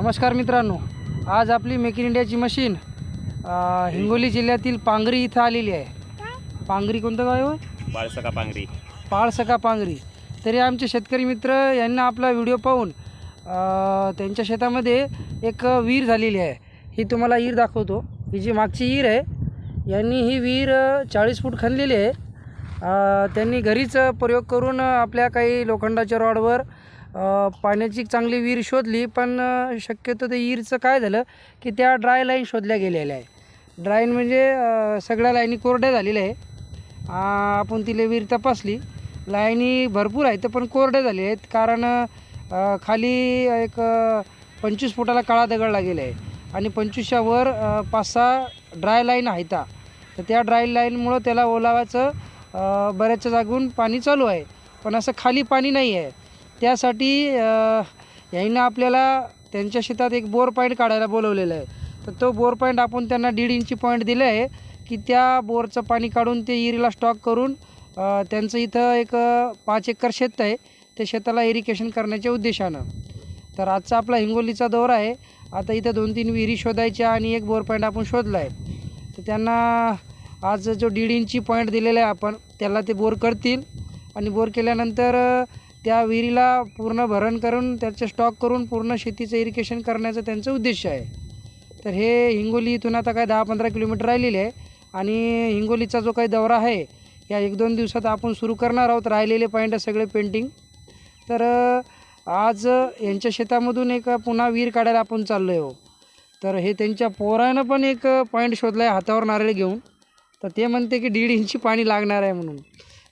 नमस्कार मित्रांनो आज आपली मेक इन इंडियाची मशीन हिंगोली जिल्ह्यातील पांगरी इथं आलेली आहे. पांगरी कोणतं गाव आहे हो? बाळसका पांगरी. पाळसका पांगरी. तरी आमचे शेतकरी मित्र यांना आपला व्हिडिओ पाहून त्यांच्या शेतामध्ये एक विहीर झालेली आहे. ही तुम्हाला विहीर दाखवतो. ही जी मागची विहीर आहे यांनी ही विहीर चाळीस फूट खणलेली आहे. त्यांनी घरीच प्रयोग करून आपल्या काही लोखंडाच्या रॉडवर पाण्याची चांगली विहीर शोधली पण शक्यतो ते विहीरचं काय झालं की त्या ड्राय लाईन शोधल्या गेलेल्या आहे ड्रायन म्हणजे सगळ्या लाईनी कोरड्या झालेल्या आहे आपण तिला विहीर तपासली. लाईनी भरपूर आहेत पण कोरड्या झाले आहेत. कारण खाली एक पंचवीस फुटाला काळा दगड लागलेला आहे. आणि पंचवीसच्या वर पाच सहा ड्राय लाईन आहेत. तर त्या ड्राय लाईनमुळं त्याला ओलावाचं बऱ्याचशा जागून पाणी चालू आहे. पण असं खाली पाणी नाही आहे. त्यासाठी अ, यांना आपल्याला त्यांच्या शेतात एक बोर पॉईंट काढायला बोलवलेलं आहे. तर तो बोर पॉईंट आपण त्यांना दीड इंची पॉईंट दिलं आहे की त्या बोरचं पाणी काढून ते इरीला स्टॉक करून त्यांचं इथं एक पाच एकर शेत आहे. ते शेताला इरिगेशन करण्याच्या उद्देशानं. तर आजचा आपला हिंगोलीचा दौरा आहे. आता इथं दोन तीन विहिरी शोधायच्या आणि एक बोर पॉईंट आपण शोधला आहे तर त्यांना आज जो दीड इंची पॉईंट दिलेला आहे आपण त्याला ते बोर करतील. आणि बोर केल्यानंतर त्या विहिरीला पूर्ण भरण करून त्याचे स्टॉक करून पूर्ण शेतीचं इरिगेशन करण्याचं त्यांचं उद्देश आहे. तर हे हिंगोली इथून आता काय दहा पंधरा किलोमीटर राहिलेले आहे आणि हिंगोलीचा जो काही दौरा आहे या एक दोन दिवसात आपण सुरू करणार आहोत. राहिलेले पॉईंट सगळे पेंटिंग तर आज यांच्या शेतामधून एक पुन्हा विहीर काढायला आपण चाललो आहे हो. तर हे त्यांच्या पोरानं पण एक पॉईंट शोधला आहे हातावर नारळ घेऊन. तर ते म्हणते की दीड इंची पाणी लागणार आहे म्हणून.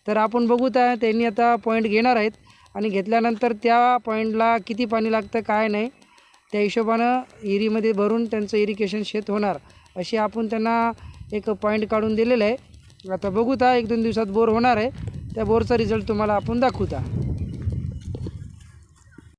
तर आपण बघूत आहे त्यांनी आता पॉईंट घेणार आहेत. आणि घेतल्यानंतर त्या पॉईंटला किती पाणी लागतं काय नाही त्या हिशोबानं विहिरीमध्ये भरून त्यांचं इरिगेशन शेत होणार. अशी आपण त्यांना एक पॉईंट काढून दिलेलं आहे. आता बघू त्या एक दोन दिवसात बोर होणार आहे. त्या बोरचा रिझल्ट तुम्हाला आपण दाखवता